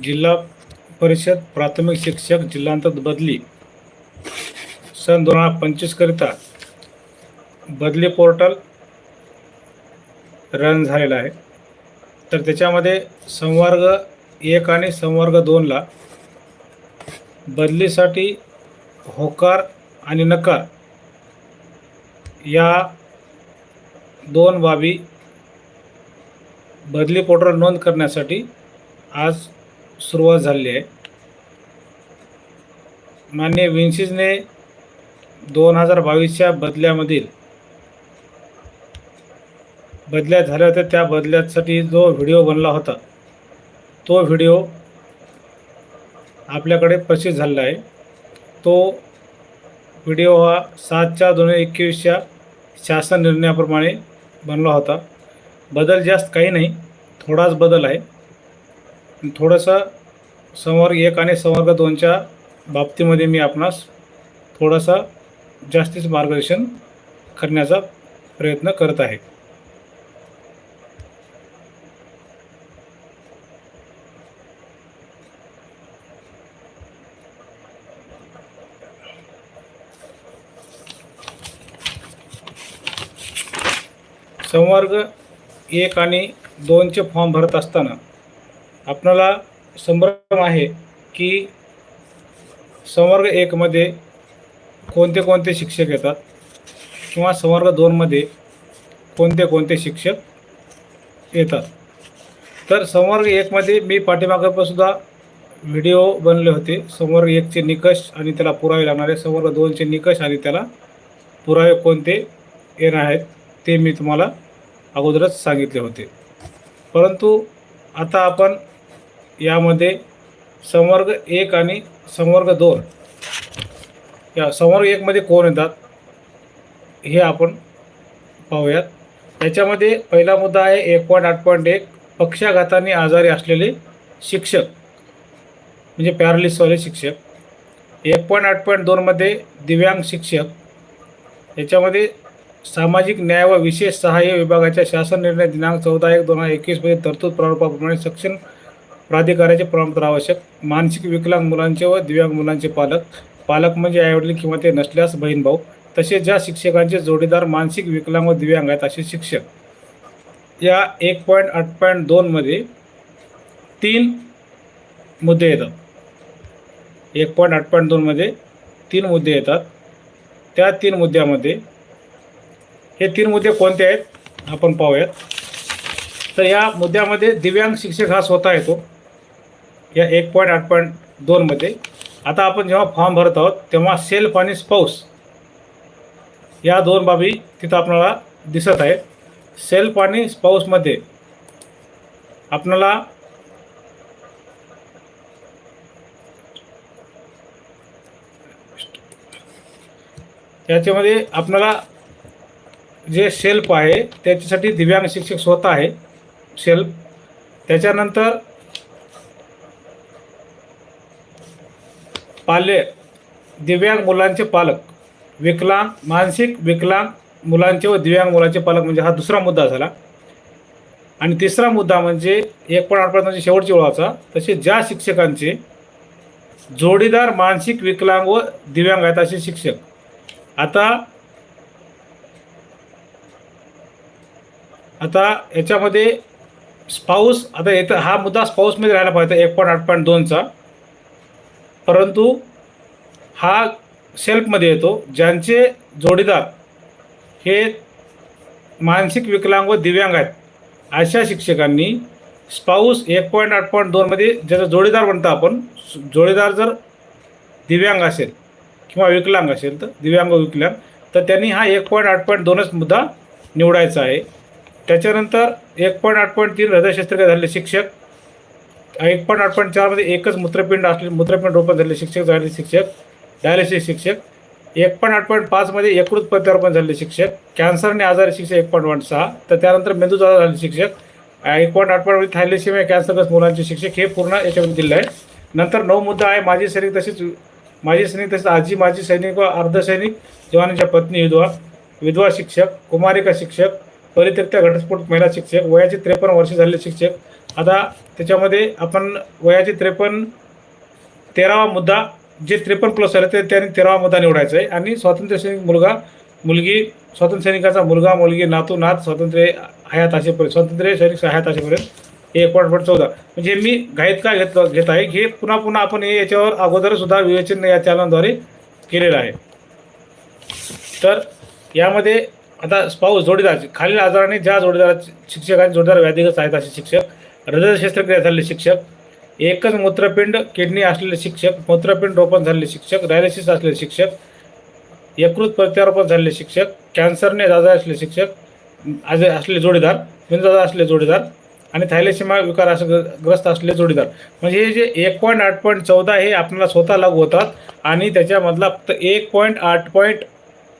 जिल्हा परिषद प्राथमिक शिक्षक जिल्हांतर्गत बदली. सन दोन हजार पंचवीसकरिता बदली पोर्टल रन झालेला आहे. तर त्याच्यामध्ये संवर्ग एक आणि संवर्ग दोनला बदलीसाठी होकार आणि नकार या दोन बाबी बदली पोर्टल नोंद करण्यासाठी आज सुरुवात झालेली आहे. मान्य विन्सीजने दोन हजार बावीसच्या बदल्यामधील बदल्या झाल्या होत्या. त्या बदल्यासाठी जो व्हिडिओ बनला होता तो व्हिडिओ आपल्याकडे प्रसिद्ध झालेला आहे. तो व्हिडिओ हा सातच्या दोन हजार एकवीसच्या शासन निर्णयाप्रमाणे बनला होता. बदल जास्त काही नाही थोडाच बदल आहे. थोडंसं संवर्ग एक आणि संवर्ग दोनच्या बाबतीमध्ये मी आपणास थोडासा जास्तीच मार्गदर्शन करण्याचा प्रयत्न करत आहे. संवर्ग एक आणि दोनचे फॉर्म भरत असताना आपणाला संभ्रम आहे की संवर्ग एकमध्ये कोणते कोणते शिक्षक येतात? किंवा संवर्ग दोनमध्ये कोणते कोणते शिक्षक येतात? तर संवर्ग एकमध्ये मी पाठीमागंसुद्धा व्हिडिओ बनले होते. संवर्ग एकचे निकष आणि त्याला पुरावे लागणारे संवर्ग दोनचे निकष आणि त्याला पुरावे कोणते येणार आहेत ते मी तुम्हाला अगोदरच सांगितले होते. परंतु आता आपण यामध्ये संवर्ग एक आणि संवर्ग दोन. या संवर्ग एकमध्ये कोण येतात? हे आपण पाहूयात. त्याच्यामध्ये पहिला मुद्दा आहे एक पॉईंट आठ पॉईंट एक. पक्षाघाताने आजारी असलेले शिक्षक म्हणजे पॅरालिसवाले शिक्षक. एक पॉईंट आठ पॉईंट दोनमध्ये दिव्यांग शिक्षक. याच्यामध्ये सामाजिक न्याय व विशेष सहाय्य विभागाच्या शासन निर्णय दिनांक चौदा एक दोन हजार एकवीसमध्ये तरतूद प्रारूपाप्रमाणे सक्षम प्राधिकाराचे प्रमाणपत्र आवश्यक मानसिक विकलांग मुलांचे व दिव्यांग मुलांचे पालक. पालक म्हणजे आईवडील किंवा ते नसल्यास बहीण भाऊ. तसेच ज्या शिक्षकांचे जोडीदार मानसिक विकलांग व दिव्यांग आहेत असे शिक्षक. या एक पॉईंट आठ पॉईंट दोनमध्ये तीन मुद्दे येतात. एक पॉईंट आठ पॉईंट दोनमध्ये तीन मुद्दे येतात. त्या तीन मुद्द्यामध्ये हे तीन मुद्दे कोणते आहेत? आपण पाहूयात. तर या मुद्द्यामध्ये दिव्यांग शिक्षक हा स्वतः येतो. या एक पॉईंट आठ पॉईंट दोनमध्ये आता आपण जेव्हा फॉर्म भरत आहोत तेव्हा सेल्फ आणि स्पाऊस या दोन बाबी तिथं आपल्याला दिसत आहेत. सेल्फ आणि स्पाऊसमध्ये आपल्याला याच्यामध्ये आपल्याला जे सेल्फ आहे त्याच्यासाठी दिव्यांग शिक्षक स्वतः आहे सेल्फ त्याच्यानंतर पाल्य दिव्यांग मुलांचे पालक विकलांग मानसिक विकलांग मुलांचे व दिव्यांग मुलांचे पालक म्हणजे हा दुसरा मुद्दा झाला. आणि तिसरा मुद्दा म्हणजे एक पण आठवड्यात म्हणजे शेवटची ओळाचा तसे ज्या शिक्षकांचे जोडीदार मानसिक विकलांग व दिव्यांग आहेत असे शिक्षक. आता आता याच्यामध्ये स्पाऊस आता येतं हा मुद्दा स्पाऊसमध्ये राहायला पाहिजे एक पॉईंट आठ पॉईंट दोनचा. परंतु हा सेल्फमध्ये येतो ज्यांचे जोडीदार हे मानसिक विकलांग व दिव्यांग आहेत अशा शिक्षकांनी स्पाऊस एक पॉईंट आठ पॉईंट दोनमध्ये ज्याचा जोडीदार म्हणतो आपण जोडीदार जर दिव्यांग असेल किंवा विकलांग असेल तर दिव्यांग विकलांग तर त्यांनी हा एक पॉईंट आठ पॉईंट दोनच मुद्दा निवडायचा आहे. त्याच्यानंतर एक पॉईंट आठ पॉईंट तीन हृदयशस्त्रक्रिया झालेले शिक्षक एक पॉईंट आठ पॉईंट चारमध्ये एकच मूत्रपिंड असले मूत्रपिंड रोपण झालेले शिक्षक झालेले शिक्षक डायलिसिस शिक्षक. एक पॉईंट आठ पॉईंट पाचमध्ये यकृत प्रत्यारोपण झालेले शिक्षक. कॅन्सरने आजारी शिक्षक एक पॉईंट वन सहा. तर त्यानंतर मेंदूचा आजार झालेले शिक्षक एक पॉईंट आठ पॉईंटमध्ये थायलेसिमिया कॅन्सरग्रस्त मुलांचे शिक्षक हे पूर्ण याच्यामध्ये दिलं आहे. नंतर नऊ मुद्दा आहे. माजी सैनिक तसेच माजी सैनिक तसेच आजी माजी सैनिक व अर्धसैनिक जवानांच्या पत्नी विधवा विधवा शिक्षक कुमारिका शिक्षक परित्यक्त्या घटस्फोट महिला शिक्षक वयाचे त्रेपन्न वर्ष झालेले शिक्षक आता त्याच्यामध्ये आपण वयाचे त्रेपन्न तेरावा मुद्दा जे त्रेपन्न प्लस आले ते त्यांनी तेरावा मुद्दा निवडायचा आहे. आणि स्वातंत्र्य सैनिक मुलगा मुलगी स्वातंत्र्य सैनिकाचा मुलगा मुलगी नातू नात स्वातंत्र्य हयात असेपर्यंत स्वातंत्र्य सैनिक हयात असेपर्यंत हे एक पॉईंट चौदा. म्हणजे मी घाईत का घेत घेत आहे? हे पुन्हा पुन्हा आपण हे याच्यावर अगोदर सुद्धा विवेचन या चॅनलद्वारे केलेलं आहे. तर यामध्ये आता पाऊस जोडीदार खालील आजाराने ज्या जोडीदार शिक्षकांचे जोडीदार व्याधिग्रस्त आहेत असे शिक्षक हृदय शस्त्रक्रिया झालेले शिक्षक एकच मूत्रपिंड किडनी असलेले शिक्षक मूत्रपिंड रोपण झालेले शिक्षक डायलिसिस असलेले शिक्षक यकृत प्रत्यारोपण झालेले शिक्षक कॅन्सरने दादा असलेले शिक्षक आज असले जोडीदार बिनदादा असले जोडीदार आणि थायलेसिमा विकार असं ग्रस्त असले जोडीदार. म्हणजे हे जे एक पॉईंट आठ पॉईंट चौदा हे आपल्याला स्वतः लागू होतात आणि त्याच्यामधला फक्त एक पॉईंट आठ पॉईंट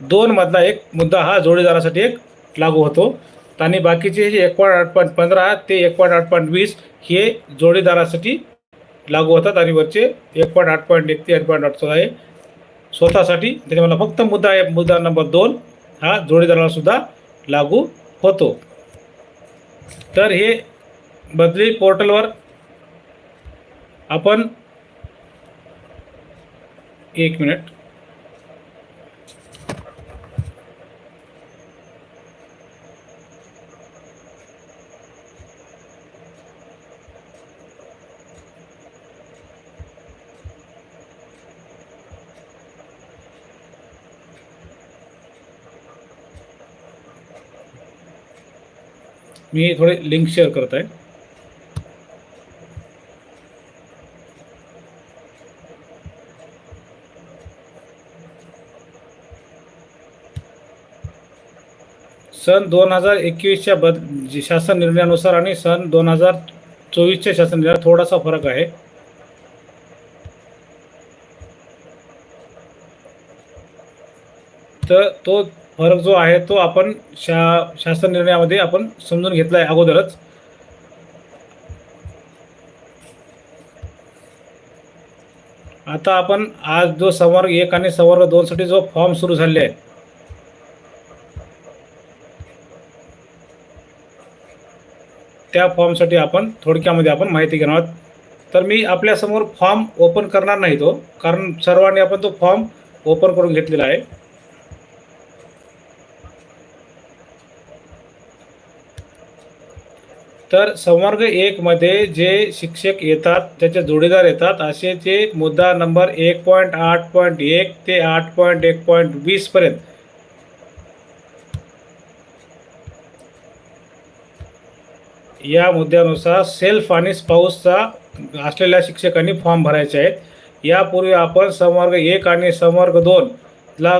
दोनमधला एक मुद्दा हा जोडीदारासाठी एक लागू होतो. आणि बाकीचे जे एक पॉईंट आठ पॉईंट पंधरा ते एक पॉईंट आठ पॉईंट वीस हे जोडीदारासाठी लागू होतात आणि वरचे एक पॉईंट आठ पॉईंट एक ते आठ पॉईंट आठ चौदा आहे. स्वतःसाठी मला फक्त मुद्दा आहे मुद्दा नंबर दोन हा जोडीदाराला सुद्धा लागू होतो. तर हे बदली पोर्टलवर आपण एक मिनिट. मी थोडे लिंक शेअर करत आहे सन दोन हजार एकवीसच्या बद शासन निर्णयानुसार आणि सन दोन हजार चोवीसच्या शासन निर्णयात थोडासा फरक आहे. तर तो फरक जो आहे तो आपण शा शासन निर्णयामध्ये आपण समजून घेतला आहे अगोदरच. आता आपण आज जो संवर्ग एक आणि संवर्ग दोनसाठी जो फॉर्म सुरू झाले आहे त्या फॉर्मसाठी आपण थोडक्यामध्ये आपण माहिती घेणार आहोत. तर मी आपल्यासमोर फॉर्म ओपन करणार नाही तो कारण सर्वांनी आपण तो फॉर्म ओपन करून घेतलेला आहे. तर संवर्ग एकमध्ये जे शिक्षक येतात त्याचे जोडीदार येतात असे ते मुद्दा नंबर एक पॉईंट आठ पॉईंट एक ते आठ पॉईंट एक पॉईंट वीसपर्यंत या मुद्द्यानुसार सेल्फ आणि स्पाऊसचा असलेल्या शिक्षकांनी फॉर्म भरायचे आहेत. यापूर्वी आपण संवर्ग एक आणि संवर्ग दोनला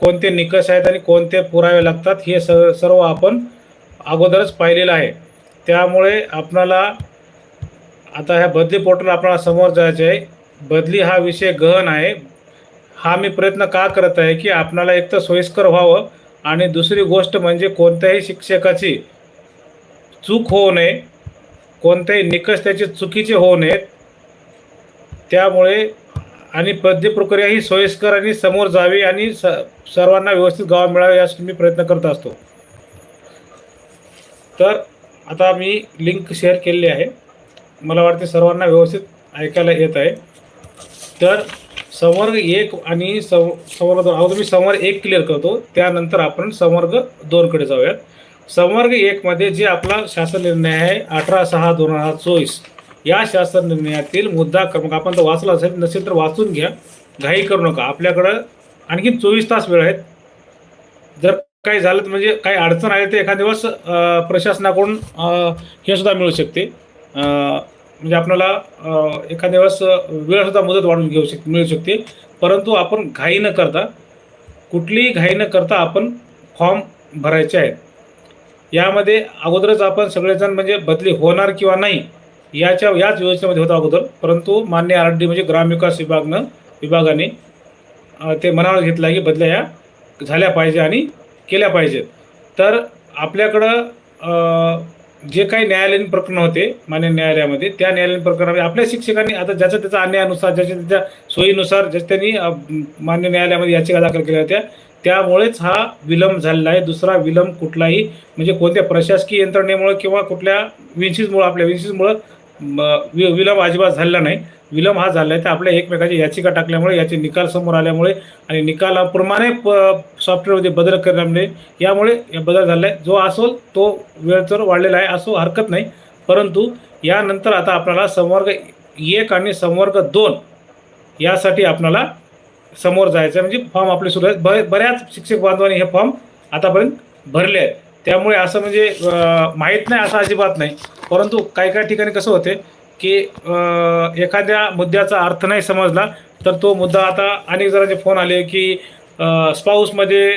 कोणते निकष आहेत आणि कोणते पुरावे लागतात हे स सर्व आपण अगोदरच पाहिलेलं आहे. त्यामुळे आपणाला आता ह्या बदली पोर्टल आपणाला समोर जायचे आहे. बदली हा विषय गहन आहे. हा मी प्रयत्न का करत आहे की आपणाला एक तर सोयीस्कर व्हावं आणि दुसरी गोष्ट म्हणजे कोणत्याही शिक्षकाची चूक होऊ नये कोणतेही निकष त्याचे चुकीचे होऊ नयेत. त्यामुळे आणि बदली प्रक्रिया ही सोयीस्कर आणि समोर जावी आणि स सर्वांना व्यवस्थित गाव मिळावे यासाठी मी प्रयत्न करत असतो. तर आता मी लिंक शेअर केलेली आहे. मला वाटते सर्वांना व्यवस्थित ऐकायला येत आहे. तर संवर्ग एक आणि सं संवर्ग दोन अगोदर मी संवर्ग एक क्लिअर करतो त्यानंतर आपण संवर्ग दोनकडे जाऊयात. संवर्ग एकमध्ये जे आपला शासन निर्णय आहे अठरा सहा दोन हजार चोवीस या शासन निर्णयातील मुद्दा क्रमांक आपण तर वाचला असेल नसेल तर वाचून घ्या. घाई करू नका. आपल्याकडं आणखी चोवीस तास वेळ आहेत. जर काही झालं तर म्हणजे काही अडचण आली तर एखाद दिवस प्रशासनाकडून हे सुद्धा मिळू शकते. म्हणजे आपल्याला एखाद दिवस वेळसुद्धा मुदत वाढवून घेऊ शक मिळू शकते. परंतु आपण घाई न करता कुठलीही घाई न करता आपण फॉर्म भरायचे आहेत. यामध्ये अगोदरच आपण सगळेजण म्हणजे बदली होणार किंवा नाही याच्या याच योजनेमध्ये होता अगोदर. परंतु मान्य आर डी म्हणजे ग्रामविकास विभागनं विभागाने ते मनावर घेतलं आहे की बदल्या या झाल्या पाहिजे आणि केल्या पाहिजेत. तर आपल्याकडं जे काही न्यायालयीन प्रकरण होते मान्य न्यायालयामध्ये त्या न्यायालयीन प्रकरणामध्ये आपल्या शिक्षकांनी आता ज्याच्या त्याच्या अन्यायानुसार ज्याच्या त्याच्या सोयीनुसार ज्या त्यांनी मान्य न्यायालयामध्ये याचिका दाखल केल्या होत्या त्यामुळेच हा विलंब झालेला आहे. दुसरा विलंब कुठलाही म्हणजे कोणत्या प्रशासकीय यंत्रणेमुळे किंवा कुठल्या विन्सीजमुळं आपल्या विन्सीजमुळं वि विलंब अजिबात झालेला नाही. विलंब हा झाला आहे तर आपल्या एकमेकाची याचिका टाकल्यामुळे याचे निकाल समोर आल्यामुळे आणि निकालाप्रमाणे प सॉफ्टवेअरमध्ये बदल करण्यामुळे यामुळे या बदल झाला आहे जो असोल तो वेळ तर वाढलेला आहे असो हरकत नाही. परंतु यानंतर आता आपल्याला संवर्ग एक आणि संवर्ग दोन यासाठी आपल्याला समोर जायचं आहे. म्हणजे फॉर्म आपले सुरू आहेत. ब बऱ्याच शिक्षक बांधवांनी हे फॉर्म आतापर्यंत भरले आहेत. त्यामुळे असं म्हणजे माहीत नाही असं अजिबात नाही. परंतु काही काही ठिकाणी कसं होते की एखाद्या मुद्द्याचा अर्थ नाही समजला तर तो मुद्दा आता अनेक जणांचे फोन आले की स्पाऊसमध्ये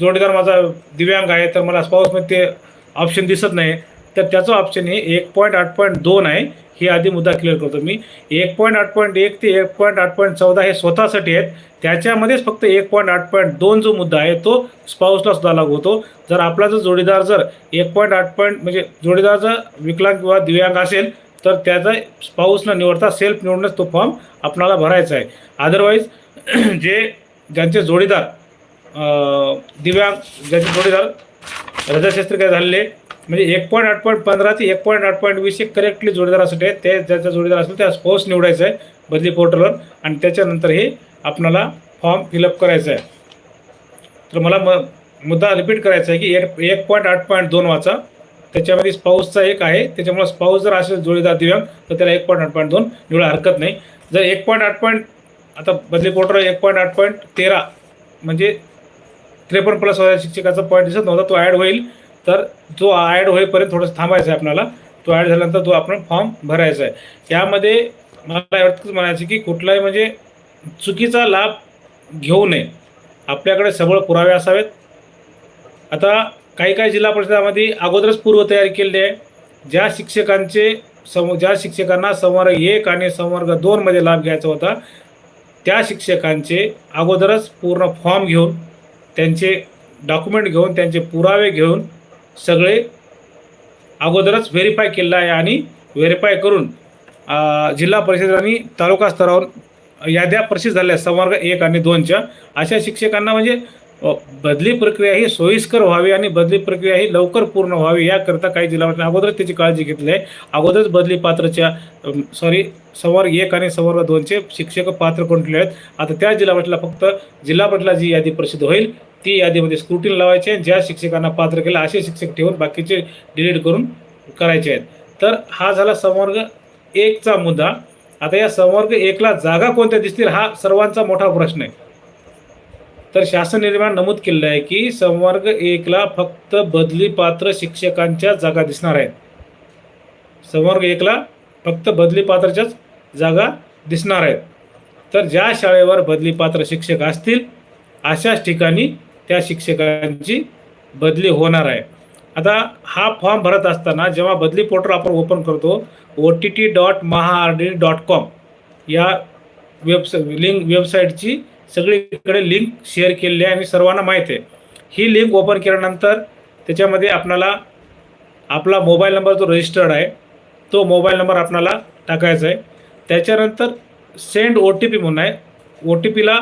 जोडीदार माझा दिव्यांग आहे तर मला स्पाऊसमध्ये ते ऑप्शन दिसत नाही. तर त्याचं ऑप्शन हे एक पॉईंट आठ पॉईंट दोन आहे. हे आधी मुद्दा क्लिअर करतो मी. एक पॉईंट आठ पॉईंट एक ते एक पॉईंट आठ पॉईंट चौदा हे स्वतःसाठी आहेत. त्याच्यामध्येच फक्त एक पॉईंट आठ पॉईंट दोन जो मुद्दा आहे तो स्पाऊसला सुद्धा लागू होतो. जर आपला जर जोडीदार जर एक पॉईंट आठ पॉईंट म्हणजे जोडीदार जर विकलांग किंवा दिव्यांग असेल तर त्याचा स्पाऊस न निवडता सेल्फ निवडूनच तो फॉर्म आपणाला भरायचा आहे. अदरवाईज जे ज्यांचे जोडीदार दिव्यांग ज्यांचे जोडीदार हृदयशस्त्रक्रिया झालेले म्हणजे एक पॉईंट आठ पॉईंट पंधरा ते एक पॉईंट आठ पॉईंट वीस एक करेक्टली जोडीदार आहे ते ज्याचा जोडीदार असेल त्या स्पोर्ट्स निवडायचं आहे बदली पोर्टलवर आणि त्याच्यानंतर हे आपणाला फॉर्म फिलअप करायचा आहे तर मला म मुद्दा रिपीट करायचा आहे की एक एक पॉईंट आठ पॉईंट दोन वाचा. त्याच्यामध्ये स्पाऊसचा एक आहे. त्याच्यामुळे स्पाऊस जर असेल जोडीदार दिव्यांग तर त्याला एक पॉईंट आठ पॉईंट दोन निवडा हरकत नाही. जर एक पॉईंट आठ पॉईंट आता बदली पोर्टल एक पॉईंट आठ पॉईंट तेरा म्हणजे त्रेपन्न प्लस शिक्षकाचा पॉईंट दिसत नव्हता तो ॲड होईल. तर जो ॲड होईपर्यंत थोडंसं थांबायचं आहे आपल्याला तो ॲड झाल्यानंतर तो आपण फॉर्म भरायचा आहे यामध्ये मला एवढंच म्हणायचं की कुठलाही म्हणजे चुकीचा लाभ घेऊ नये. आपल्याकडे सबळ पुरावे असावेत. आता काही काही जिल्हा परिषदामध्ये अगोदरच पूर्वतयारी केलेली आहे. ज्या शिक्षकांचे सम ज्या शिक्षकांना संवर्ग एक आणि संवर्ग दोनमध्ये लाभ घ्यायचा होता त्या शिक्षकांचे अगोदरच पूर्ण फॉर्म घेऊन त्यांचे डॉक्युमेंट घेऊन त्यांचे पुरावे घेऊन सगळे अगोदरच व्हेरीफाय केलेलं आहे आणि व्हेरीफाय करून जिल्हा परिषद आणि तालुका स्तरावर याद्या प्रसिद्ध झाल्या संवर्ग एक आणि दोनच्या अशा शिक्षकांना म्हणजे बदली प्रक्रिया ही सोयीस्कर व्हावी आणि बदली प्रक्रिया ही लवकर पूर्ण व्हावी याकरता काही जिल्हा परिषद अगोदरच त्याची काळजी घेतली आहे. अगोदरच बदली पात्रच्या सॉरी संवर्ग एक आणि संवर्ग दोनचे शिक्षक पात्र करून आहेत? आता त्या जिल्हा परिषदला फक्त जिल्हा परिषदला जी यादी प्रसिद्ध होईल ती यादीमध्ये स्क्रुटीला लावायची आहे. ज्या शिक्षकांना पात्र केलं असे शिक्षक ठेवून बाकीचे डिलीट करून करायचे आहेत. तर हा झाला संवर्ग एकचा मुद्दा. आता या संवर्ग एकला जागा कोणत्या दिसतील हा सर्वांचा मोठा प्रश्न आहे. तर शासन निर्माण नमूद केलेलं आहे की संवर्ग एकला फक्त बदली पात्र शिक्षकांच्या जागा दिसणार आहेत. संवर्ग एकला फक्त बदली पात्राच्याच जागा दिसणार आहेत. तर ज्या शाळेवर बदली पात्र शिक्षक असतील अशाच ठिकाणी त्या शिक्षकांची बदली होणार आहे. आता हा फॉर्म भरत असताना जेव्हा बदली पोर्टल आपण ओपन करतो O T T dot Maha R D dot com या वेबसा लिंक वेबसाईटची सगळीकडे लिंक शेअर केलेली आहे आणि सर्वांना माहीत आहे. ही लिंक ओपन केल्यानंतर त्याच्यामध्ये आपणाला आपला मोबाईल नंबर जो रजिस्टर्ड आहे तो मोबाईल नंबर आपणाला टाकायचा आहे. त्याच्यानंतर सेंड ओ टी पी म्हणून आहे. ओ टी पीला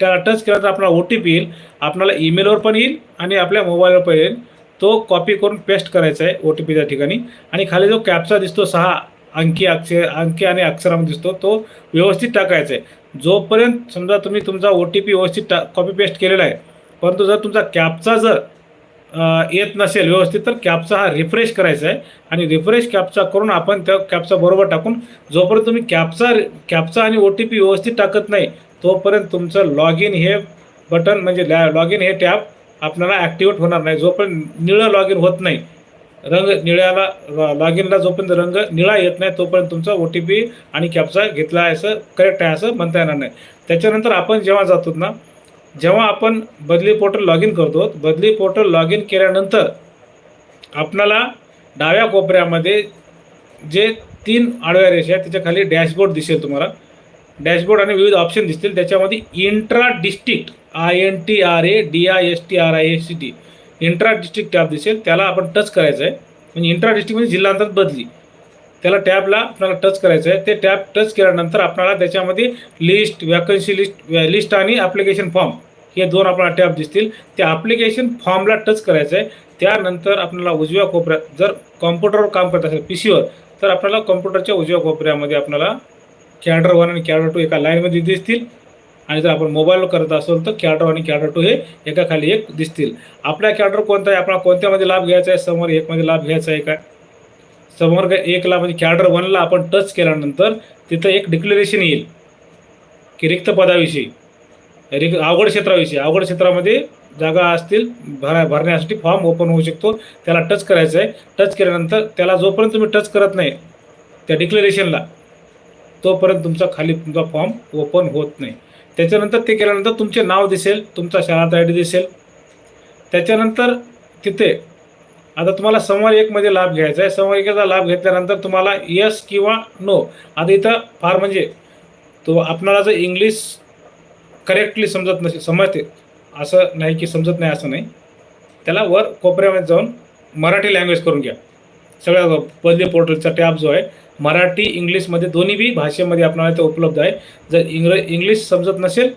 त्याला टच केल्यानंतर आपल्याला ओ टी पी येईल आपल्याला ईमेलवर पण येईल आणि आपल्या मोबाईलवर पण येईल. तो कॉपी करून पेस्ट करायचा आहे ओ टी पीच्या ठिकाणी. आणि खाली जो कॅप्चा दिसतो सहा अंकी अक्षर अंकी आणि अक्षरामध्ये दिसतो तो व्यवस्थित टाकायचा आहे. जोपर्यंत समजा तुम्ही तुमचा ओ टी पी व्यवस्थित टा कॉपी पेस्ट केलेला आहे परंतु जर तुमचा कॅपचा जर येत नसेल व्यवस्थित तर कॅपचा हा रिफ्रेश करायचा आहे. आणि रिफ्रेश कॅपचा करून आपण त्या कॅपचा बरोबर टाकून जोपर्यंत तुम्ही कॅपचा कॅपचा आणि ओ टी पी व्यवस्थित टाकत नाही तोपर्यंत तुमचं लॉग इन हे बटन म्हणजे लॉग इन हे टॅब आपल्याला ॲक्टिवेट होणार नाही. जोपर्यंत निळं लॉग इन होत नाही रंग निळ्याला लॉग इनला जोपर्यंत रंग निळा येत नाही तोपर्यंत तुमचा ओ टी पी आणि कॅपचा घेतला आहे असं करेक्ट आहे असं म्हणता येणार नाही. त्याच्यानंतर आपण जेव्हा जातो ना जेव्हा आपण बदली पोर्टल लॉग इन करतो बदली पोर्टल लॉग इन केल्यानंतर आपणाला डाव्या कोपऱ्यामध्ये जे तीन आडव्या रेषा आहेत त्याच्याखाली डॅशबोर्ड दिसेल तुम्हाला. डॅशबोर्ड आणि विविध ऑप्शन दिसतील. त्याच्यामध्ये intra district I N T R A D I S T R I S C T intra district tab दिसेल. त्याला आपण टच करायचं आहे म्हणजे इंट्रा डिस्ट्रिक्ट म्हणजे जिल्हांतर बदली. त्याला टॅबला आपल्याला टच करायचं आहे ते टॅब टच केल्यानंतर आपल्याला त्याच्यामध्ये लिस्ट वॅकन्सी लिस्ट लिस्ट आणि ॲप्लिकेशन फॉर्म हे दोन आपल्याला टॅब दिसतील. त्या ॲप्लिकेशन फॉर्मला टच करायचं आहे त्यानंतर आपल्याला उजव्या कोपऱ्यात जर कॉम्प्युटरवर काम करत असेल पी सीवर तर आपल्याला कॉम्प्युटरच्या उजव्या कोपऱ्यामध्ये आपल्याला कॅडर वन आणि कॅडर टू एका लाईनमध्ये दिसतील. आणि जर आपण मोबाईलवर करत असेल तर कॅडर आणि कॅडर टू हे एका खाली एक दिसतील. आपला कॅडर कोणता आहे आपला कोणत्यामध्ये लाभ घ्यायचा आहे? समोर एकमध्ये लाभ घ्यायचा आहे का? समोर एकला म्हणजे कॅडर वनला आपण टच केल्यानंतर तिथं एक डिक्लेरेशन येईल. की रिक्त पदाविषयी. रिक अवघड क्षेत्राविषयी. अवघड क्षेत्रामध्ये जागा असतील भरा भरण्यासाठी फॉर्म ओपन होऊ शकतो. त्याला टच करायचं आहे टच केल्यानंतर त्याला जोपर्यंत तुम्ही टच करत नाही त्या डिक्लेरेशनला तोपर्यंत तुमचा खाली तुमचा फॉर्म ओपन होत नाही. त्याच्यानंतर ते केल्यानंतर तुमचे नाव दिसेल तुमचा शाळा आय डी दिसेल. त्याच्यानंतर तिथे आता तुम्हाला समोर एकमध्ये लाभ घ्यायचा आहे. समोर एकाचा लाभ घेतल्यानंतर तुम्हाला यस किंवा नो आता इथं फार म्हणजे तो आपणाला जर इंग्लिश करेक्टली समजत नसेल समजते. असं नाही की समजत नाही असं नाही. त्याला वर कोपऱ्यामध्ये जाऊन मराठी लँग्वेज करून घ्या. सगळ्या बदली पोर्टलचा टॅब जो आहे मराठी इंग्लिशमध्ये दोन्ही बी भाषेमध्ये आपल्याला ते उपलब्ध आहे. जर इंग्र इंग्लिश समजत नसेल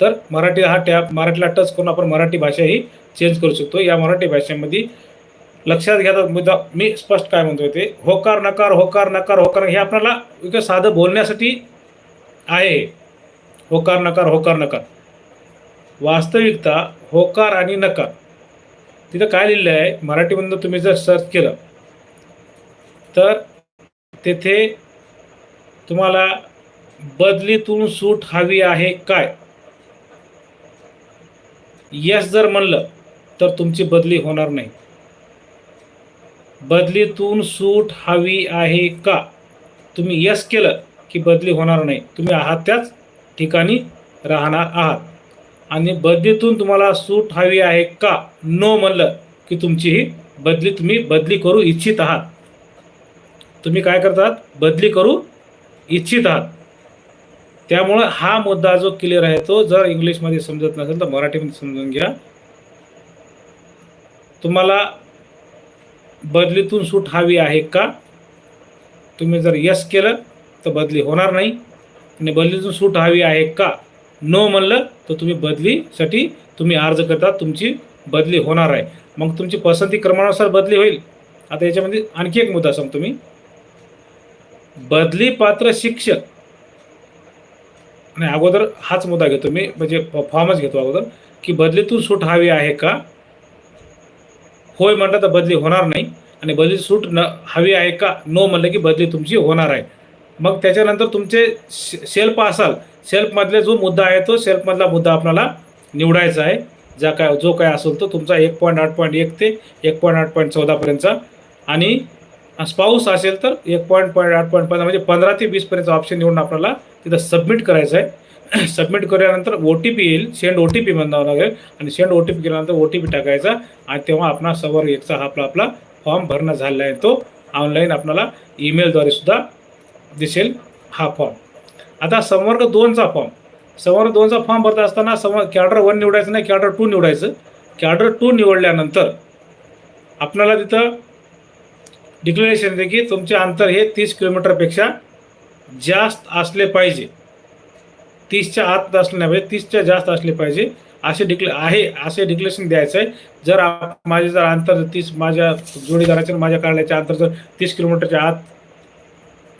तर मराठी हा टॅब मराठीला टच करून आपण मराठी भाषा ही चेंज करू शकतो. या मराठी भाषेमध्ये लक्षात घ्या मुद्दा मी स्पष्ट काय म्हणतोय ते होकार नकार होकार नकार होकार हे आपल्याला एक साधं बोलण्यासाठी आहे. होकार नकार होकार नकार. वास्तविकता होकार आणि नकार. तिथं काय लिहिलं आहे मराठीमधनं तुम्ही जर सर्च केलं तर तेथे तुम्हाला बदलीतून सूट हवी आहे काय? यस जर म्हणलं तर तुमची बदली होणार नाही. बदलीतून सूट हवी आहे का? तुम्ही यस केलं की बदली होणार नाही. तुम्ही आहात त्याच ठिकाणी राहणार आहात. आणि बदलीतून तुम्हाला सूट हवी आहे का? नो म्हणलं की तुमची ही बदली तुम्ही बदली करू इच्छित आहात. तुम्ही काय करतात? बदली करू इच्छित आहात. त्यामुळं हा मुद्दा जो क्लिअर आहे तो जर इंग्लिशमध्ये समजत नसेल तर मराठीमध्ये समजून घ्या. तुम्हाला बदलीतून सूट हवी आहे का? तुम्ही जर यस केलं तर बदली होणार नाही. आणि बदलीतून सूट हवी आहे का? नो म्हणलं तर तुम्ही बदलीसाठी तुम्ही अर्ज करता तुमची बदली होणार आहे. मग तुमची पसंती क्रमानुसार बदली होईल. आता याच्यामध्ये आणखी एक मुद्दा सांगतो मी. बदली पात्र शिक्षक. आणि अगोदर हाच मुद्दा घेतो मी म्हणजे फॉर्मच घेतो अगोदर की बदलीतून सूट हवी आहे का? होय म्हटलं तर बदली होणार नाही. आणि बदली सूट न हवी आहे का? नो म्हणलं की बदली तुमची होणार आहे. मग त्याच्यानंतर तुमचे सेल्फ असाल सेल्फमधले जो मुद्दा आहे तो सेल्फमधला मुद्दा आपल्याला निवडायचा आहे. ज्या काय जो काय असेल तो तुमचा एक पॉईंट आठ पॉईंट एक ते एक पॉईंट आठ पॉईंट चौदापर्यंतचा आणि स्पाऊस असेल तर एक पॉईंट पॉईंट आठ पॉईंट पंधरा म्हणजे पंधरा ते वीसपर्यंत ऑप्शन निवडून आपल्याला तिथं सबमिट करायचं आहे सबमिट केल्यानंतर ओ टी पी येईल सेंड ओ टी पी म्हणावं लागेल. आणि सेंड ओ टी पी केल्यानंतर ओ टी पी टाकायचा आणि तेव्हा आपला सवर एकचा हा आपला आपला फॉर्म भरणं झालेला आहे. तो ऑनलाईन आपल्याला ईमेलद्वारे सुद्धा दिसेल हा फॉर्म आता संवर्ग दोनचा फॉर्म संवर्ग दोनचा फॉर्म भरत असताना संवर्ग कॅडर वन निवडायचं नाही कॅडर टू निवडायचं. कॅडर टू निवडल्यानंतर आपल्याला तिथं डिक्लेरेशन दे की तुमचे अंतर हे तीस किलोमीटरपेक्षा जास्त असले पाहिजे. तीसच्या आत असले नाही पाहिजे तीसच्या जास्त असले पाहिजे. असे डिक्ले आहे असे डिक्लेरेशन द्यायचं आहे जर माझे जर अंतर तीस माझ्या जोडीदाराच्या माझ्या कार्यालयाचे अंतर जर तीस किलोमीटरच्या आत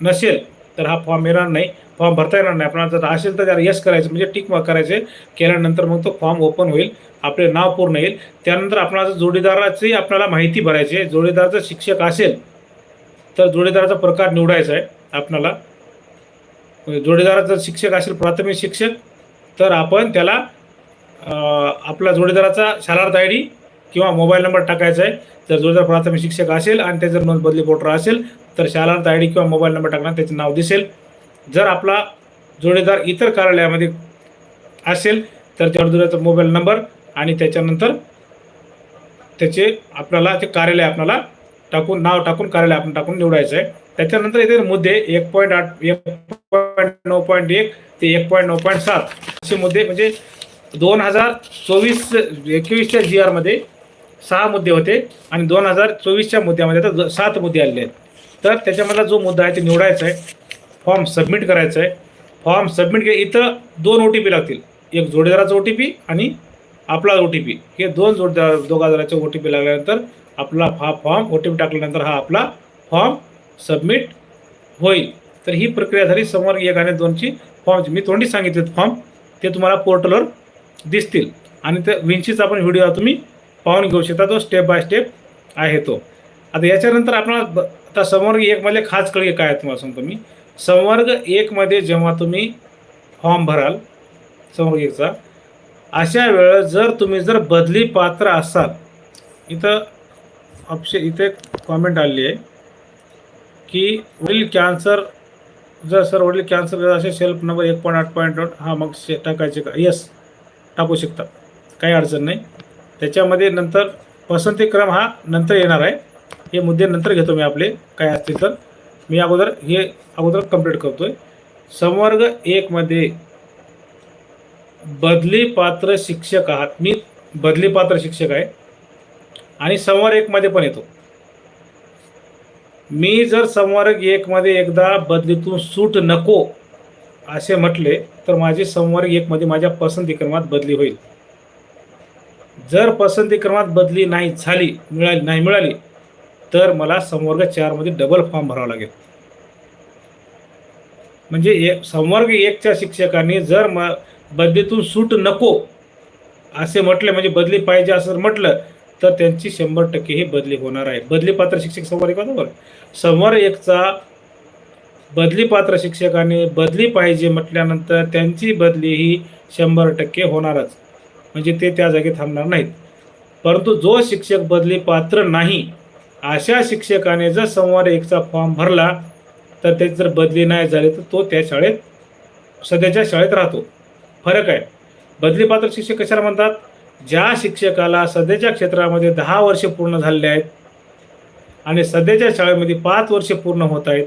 नसेल तर हा फॉर्म येणार नाही. फॉर्म भरता येणार नाही. आपण जर असेल तर त्याला यस करायचं म्हणजे टिक मार्क करायचे. केल्यानंतर मग तो फॉर्म ओपन होईल. आपले नाव पूर्ण येईल. त्यानंतर आपल्याला जर जोडीदाराची आपल्याला माहिती भरायची आहे जोडीदार शिक्षक असेल तर जोडीदाराचा प्रकार निवडायचा आहे आपणाला. म्हणजे जोडीदारा जर शिक्षक असेल प्राथमिक शिक्षक तर आपण त्याला आपला जोडीदाराचा शालार्थ आय डी किंवा मोबाईल नंबर टाकायचा आहे. जर जोडीदार प्राथमिक शिक्षक असेल आणि त्याचं नोंद बदली पोटर असेल तर शालार्थ आय डी किंवा मोबाईल नंबर टाकणार त्याचे नाव दिसेल. जर आपला जोडीदार इतर कार्यालयामध्ये असेल तर त्या जोडीदाराचा मोबाईल नंबर आणि त्याच्यानंतर त्याचे आपल्याला ते कार्यालय आपल्याला टाकून नाव टाकून कार्यालय आपण टाकून निवडायचं आहे त्याच्यानंतर इथे मुद्दे एक पॉईंट आठ एक पॉईंट नऊ पॉईंट एक ते एक पॉईंट नऊ पॉईंट सात असे मुद्दे म्हणजे दोन हजार चोवीस एकवीसच्या जी आरमध्ये सहा मुद्दे होते आणि दोन हजार चोवीसच्या मुद्द्यामध्ये आता सात मुद्दे आलेले आहेत. तर त्याच्यामधला जो मुद्दा आहे ते निवडायचा आहे फॉर्म सबमिट करायचा आहे फॉर्म सबमिट के इथं दोन ओ टी पी लागतील. एक जोडीदाराचा ओ टी पी आणि आपला ओ टी पी हे दोन जोड दोघा जणांचे ओ टी पी लागल्यानंतर आपला हा फॉर्म ओ टी पी टाकल्यानंतर हा आपला फॉर्म सबमिट होईल. तर ही प्रक्रिया झाली. समोर एक आणि दोनची फॉर्म मी तोंडी सांगितले फॉर्म ते तुम्हाला पोर्टलवर दिसतील. आणि त्या विंचीचा आपण व्हिडिओ तुम्ही पाहून घेऊ शकता. तो स्टेप बाय स्टेप आहे तो. आता याच्यानंतर आपल्याला ब- आता संवर्ग एकमध्ये खास कळी काय आहे तुम्हाला सांगतो मी. संवर्ग एकमध्ये जेव्हा तुम्ही फॉर्म भराल संवर्ग एकचा अशा वेळेस जर तुम्ही जर बदली पात्र असाल इथं अक्षय इथे कॉमेंट आली आहे की वडील कॅन्सर जर सर वडील कॅन्सर असे सेल्फ नंबर एक पॉईंट आठ पॉईंट दोन हा मग शे टाकायचे का यस टाकू शकता काही अडचण नाही. त्याच्यामध्ये नंतर पसंती क्रम हा नंतर येणार आहे. हे मुद्दे नंतर घेतो मी आपले काय असतील तर. मी अगोदर हे अगोदर कंप्लीट करतो आहे संवर्ग एकमध्ये बदली पात्र शिक्षक आहात. मी बदली पात्र शिक्षक आहे. आणि संवार एकमध्ये पण येतो. मी जर संवारक एकमध्ये एकदा बदलीतून सूट नको असे म्हटले तर माझी संवारक एकमध्ये माझ्या पसंती क्रमात बदली होईल. जर पसंती क्रमात बदली नाही झाली मिळाली नाही मिळाली तर मला संवर्ग चारमध्ये डबल फॉर्म भरावा लागेल. म्हणजे एक संवर्ग एकच्या शिक्षकांनी जर म बदलीतून सूट नको असे म्हटले म्हणजे बदली पाहिजे असं म्हटलं तर त्यांची शंभर टक्के ही बदली होणार आहे. बदली पात्र शिक्षक संवर्ग एक बरोबर संवर्ग एकचा बदली पात्र शिक्षकाने बदली पाहिजे म्हटल्यानंतर त्यांची बदली ही शंभर टक्के होणारच. म्हणजे ते त्या जागी थांबणार नाहीत. परंतु जो शिक्षक बदली पात्र नाही अशा शिक्षकाने जर सोमवार एकचा फॉर्म भरला तर त्याची जर बदली नाही झाली तर तो त्या शाळेत सध्याच्या शाळेत राहतो. फरक आहे. बदली पात्र शिक्षक कशाला म्हणतात? ज्या शिक्षकाला सध्याच्या क्षेत्रामध्ये दहा वर्ष पूर्ण झालेले आहेत आणि सध्याच्या शाळेमध्ये पाच वर्ष पूर्ण होत आहेत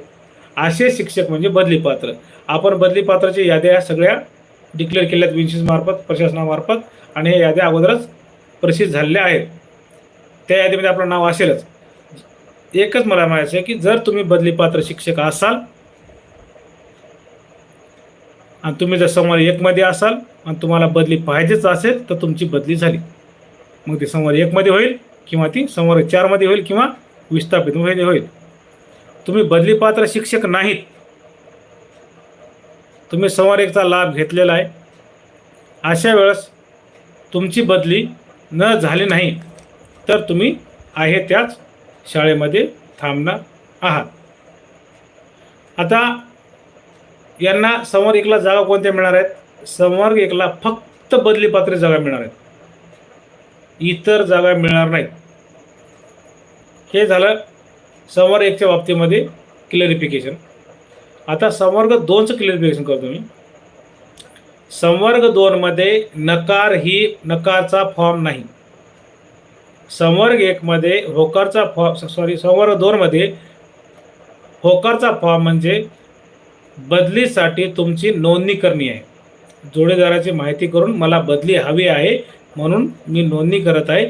असे शिक्षक म्हणजे बदली पात्र. आपण बदली पात्राच्या याद्या सगळ्या डिक्लेअर केल्यात विन्सिस मार्फत प्रशासनामार्फत आणि हे याद्या अगोदरच प्रसिद्ध झालेल्या आहेत. त्या यादीमध्ये आपलं नाव असेलच. एकच मला म्हणायचं आहे की जर तुम्ही बदली पात्र शिक्षक असाल आणि तुम्ही जर सोमवारी एकमध्ये असाल आणि तुम्हाला बदली पाहिजेच असेल तर तुमची बदली झाली. मग ती सोमवारी एकमध्ये होईल किंवा ती सोमवारी चारमध्ये होईल किंवा विस्थापित महिने होईल. तुम्ही बदली पात्र शिक्षक नाहीत. तुम्ही सोमवार एकचा लाभ घेतलेला आहे. अशा वेळेस तुमची बदली न झाली नाही तर तुम्ही आहे त्याच शाळेमध्ये थांबणार आहात. आता यांना समोर एकला जागा कोणत्या मिळणार आहेत? संवर्ग एकला फक्त बदली पात्र जागा मिळणार आहेत. इतर जागा मिळणार नाहीत. हे झालं संवर्ग एकच्या बाबतीमध्ये क्लरिफिकेशन आता संवर्ग दोनचं क्लरिफिकेशन करतो मी. संवर्ग दोनमध्ये नकार ही नकारचा फॉर्म नाही. संवर्ग एकमध्ये होकारचा फॉर्म सॉरी संवर्ग दोनमध्ये होकारचा फॉर्म म्हणजे बदलीसाठी तुमची नोंदणी करणी आहे. जोडीदाराची माहिती करून मला बदली हवी आहे म्हणून मी नोंदणी करत आहे.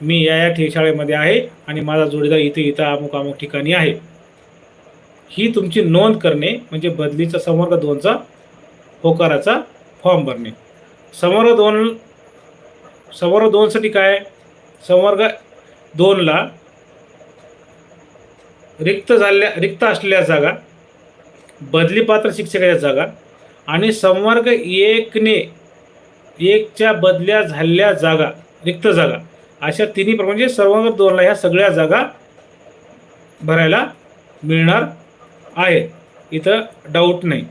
मी या या ठे शाळेमध्ये आहे आणि माझा जोडीदार इथे इथं अमुक अमुक ठिकाणी आहे. ही तुमची नोंद करणे म्हणजे बदलीचा संवर्ग दोनचा होकाराचा फॉर्म भरणे. संवर्ग दोन संवर्ग दोनसाठी काय? संवर्ग दोनला रिक्त झालेल्या रिक्त असलेल्या जागा बदली पात्र शिक्षकाच्या जागा. आणि संवर्ग एकने एकच्या बदल्या झालेल्या जागा रिक्त जागा अशा तिन्ही प्र- म्हणजे संवर्ग दोनला ह्या सगळ्या जागा भरायला मिळणार आहे इथं डाऊट नाही.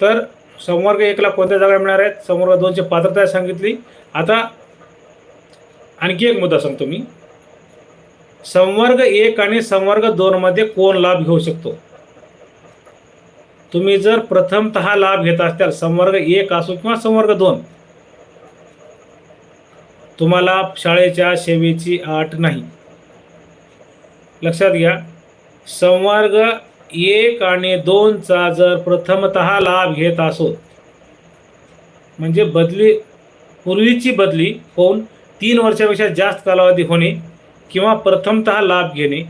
तर संवर्ग एकला कोणत्या जागा मिळणार आहेत? संवर्ग दोनची पात्रता सांगितली. आता आणखी एक मुद्दा सांगतो मी. संवर्ग एक आणि संवर्ग दोनमध्ये कोण लाभ घेऊ शकतो? तुम्ही जर प्रथमतः लाभ घेत असताल संवर्ग एक असो किंवा संवर्ग दोन तुम्हाला शाळेच्या सेवेची आट नाही. लक्षात घ्या संवर्ग एक आणि दोनचा जर प्रथमतः लाभ घेत असो म्हणजे बदली पूर्वीची बदली होऊन तीन वर्षापेक्षा जास्त कालावधी होणे किंवा प्रथमतः लाभ घेणे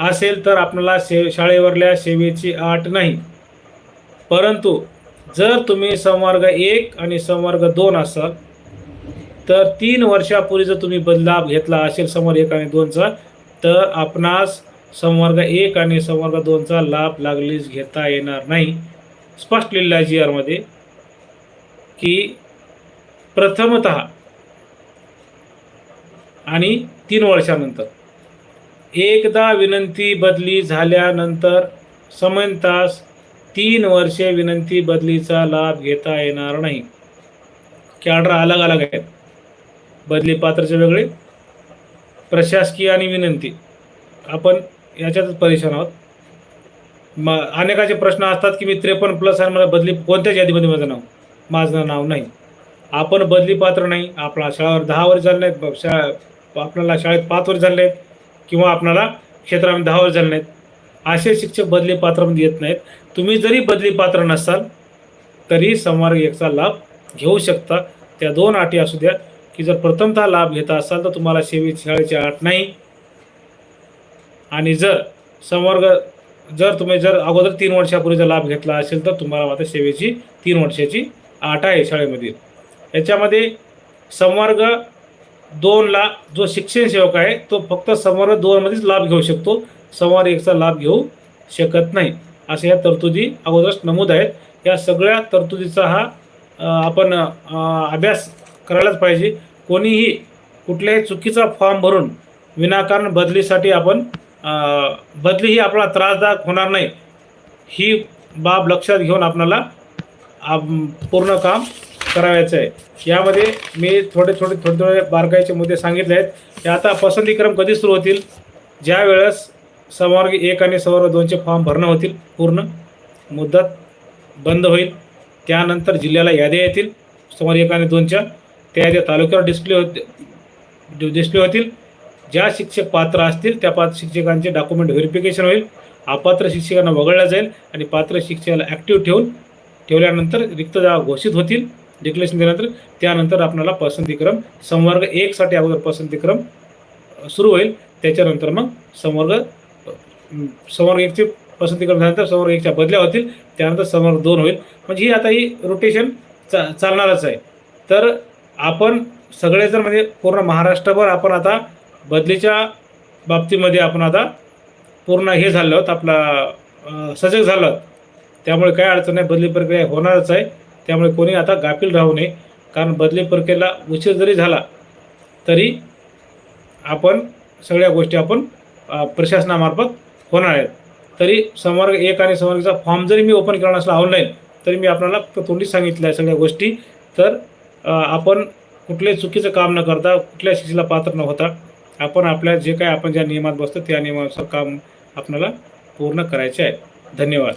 असेल तर आपल्याला से शाळेवरल्या सेवेची आट नाही. परंतु जर तुम्ही संवर्ग एक आणि संवर्ग दोन असाल तर तीन वर्षापूर्वी जर तुम्ही बदलाव घेतला असेल समोर एक आणि दोनचा तर आपणास संवर्ग एक आणि संवर्ग दोनचा लाभ लागलीच घेता येणार नाही. स्पष्ट लिहिलं आहे जी आरमध्ये की प्रथमत आणि तीन वर्षानंतर. एकदा विनंती बदली झाल्यानंतर समनतास तीन वर्षे विनंती बदलीचा लाभ घेता येणार नाही. कॅडर अलग अलग आहेत. बदली पात्रचे वेगळे प्रशासकीय आणि विनंती. आपण याच्यातच परेशान आहोत. म अनेकाचे प्रश्न असतात की मी त्रेपन्न प्लस आणि मला बदली कोणत्याच यादीमध्ये माझं नाव माझं नाव नाही. आपण बदली पात्र नाही आपला शाळेवर दहा वर्ष झाले आहेत ब- आपल्याला शाळेत पाच वर्ष झाले आहेत किंवा आपणाला क्षेत्रामध्ये दहा वर्ष झाले नाहीत. असे शिक्षक बदली पात्रामध्ये येत नाहीत. तुम्ही जरी बदली पात्र नसाल तरी संवर्ग एकचा लाभ घेऊ शकता. त्या दोन अटी असू द्या की जर प्रथमतः लाभ घेता असाल तर तुम्हाला सेवी शाळेची अट नाही. आणि जर संवर्ग जर तुम्ही जर अगोदर तीन वर्षापूर्वीचा लाभ घेतला असेल तर तुम्हाला मात्र सेवेची तीन वर्षाची आट आहे शाळेमधील याच्यामध्ये संवर्ग दोनला जो शिक्षण सेवक आहे तो फक्त संवर्ग दोनमध्येच लाभ घेऊ शकतो. संवर्ग एकचा लाभ घेऊ शकत नाही. अशा या तरतुदी अगोदरच नमूद आहेत. या सगळ्या तरतुदीचा हा आपण अभ्यास करायलाच पाहिजे. कोणीही कुठल्याही चुकीचा फॉर्म भरून विनाकारण बदलीसाठी आपण बदली ही आपला त्रासदायक होणार नाही. ही बाब लक्षात घेऊन आपल्याला पूर्ण काम करावायचं आहे. यामध्ये मी थोडे थोडे थोडे थोडे बारकाईचे मुद्दे सांगितले आहेत. ते आता पसंतीक्रम कधी सुरू होतील? ज्या वेळेस संवर्ग एक आणि सवर्ग दोनचे फॉर्म भरणं होतील पूर्ण मुदत बंद होईल. त्यानंतर जिल्ह्याला याद्या येतील. समोर एक आणि दोनच्या त्या याद्या तालुक्यावर डिस्प्ले होत डिस्प्ले होतील. ज्या शिक्षक पात्र असतील त्या पात्र शिक्षकांचे डॉक्युमेंट व्हेरिफिकेशन होईल. अपात्र शिक्षकांना वगळलं जाईल आणि पात्र शिक्षकाला ॲक्टिव्ह ठेवून ठेवल्यानंतर रिक्त जागा घोषित होतील. डिक्लेरेशन दिल्यानंतर त्यानंतर आपल्याला पसंतीक्रम संवर्ग एकसाठी अगोदर पसंतीक्रम सुरू होईल. त्याच्यानंतर मग संवर्ग संवर्ग एकचे पसंतीक्रम झाल्यानंतर संवर्ग एकच्या बदल्या होतील. त्यानंतर संवर्ग दोन होईल. म्हणजे ही आता ही रोटेशन चा चालणारच आहे. तर आपण सगळे जर म्हणजे पूर्ण महाराष्ट्रभर आपण आता बदलीच्या बाबतीमध्ये आपण आता पूर्ण हे झालं आहोत आपला सजग झालं त्यामुळे काय अडचण नाही. बदली प्रक्रिया होणारच आहे. त्यामुळे कोणी आता गाफील राहू नये. कारण बदली प्रक्रियेला उशीर जरी झाला तरी आपण सगळ्या गोष्टी आपण प्रशासनामार्फत होणार आहेत. तरी संवर्ग एक आणि संवर्गचा फॉर्म जरी मी ओपन करणार असला ऑनलाईन तरी मी आपल्याला फक्त तोंडी सांगितलं आहे सगळ्या गोष्टी. तर आपण कुठल्याही चुकीचं काम न करता कुठल्या शिक्षेला पात्र न होता आपण आपल्या जे काय आपण ज्या नियमात बसतो त्या नियमानुसार काम आपल्याला पूर्ण करायचे आहे. धन्यवाद.